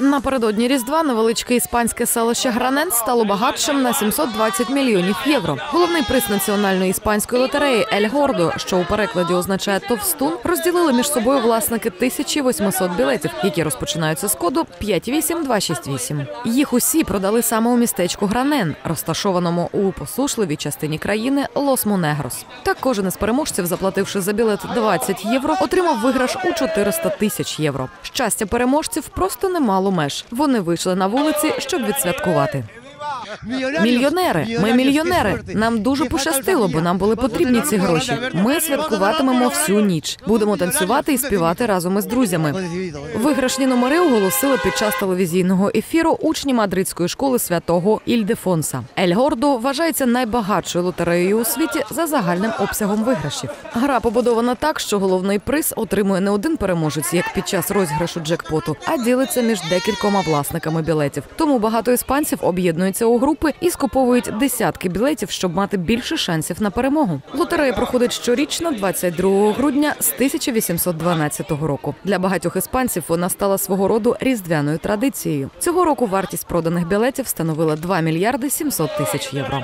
Напередодні Різдва невеличке іспанське селище Гранен стало багатшим на 720 мільйонів євро. Головний приз національної іспанської лотереї Ель Гордо, що у перекладі означає товстун, розділили між собою власники 1800 білетів, які розпочинаються з коду 58268. Їх усі продали саме у містечку Гранен, розташованому у посушливій частині країни Лос Монегрос. Так кожен із переможців, заплативши за білет 20 євро, отримав виграш у 400 тисяч євро. Щастя переможців просто не мало меж. Вони вийшли на вулиці, щоб відсвяткувати. Мільйонери, ми мільйонери. Нам дуже пощастило, бо нам були потрібні ці гроші. Ми святкуватимемо всю ніч. Будемо танцювати і співати разом із друзями. Виграшні номери оголосили під час телевізійного ефіру учні мадридської школи святого Ільдефонса. Ель Гордо вважається найбагатшою лотереєю у світі за загальним обсягом виграшів. Гра побудована так, що головний приз отримує не один переможець, як під час розіграшу джекпоту, а ділиться між декількома власниками білетів. Тому багато іспанців об'єднуються у групи і скуповують десятки білетів, щоб мати більше шансів на перемогу. Лотерея проходить щорічно, 22 грудня з 1812 року. Для багатьох іспанців вона стала свого роду різдвяною традицією. Цього року вартість проданих білетів становила 2 мільярди 700 тисяч євро.